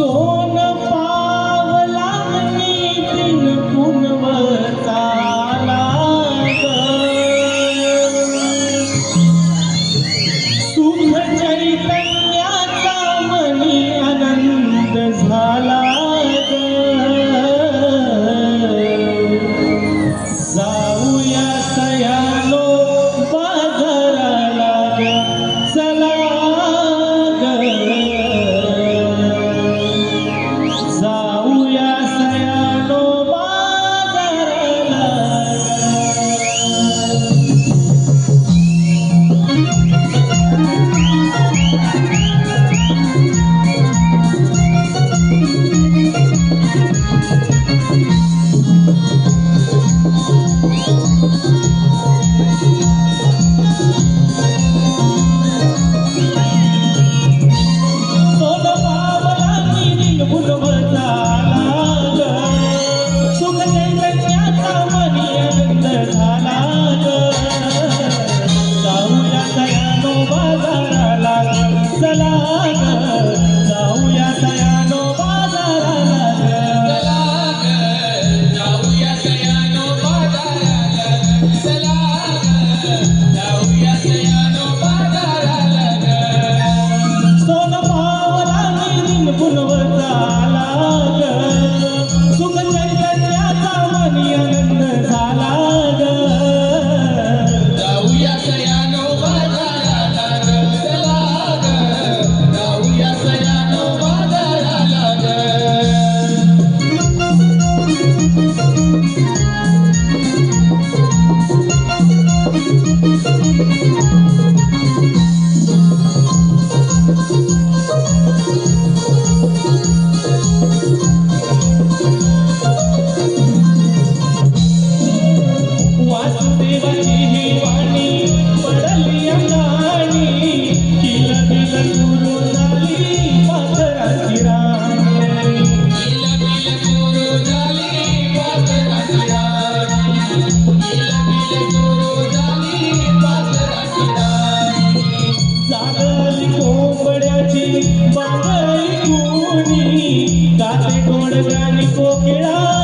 सोन जागली कोंबड्याची बांगडी कोणी गाते गोड गाणी कोकिळा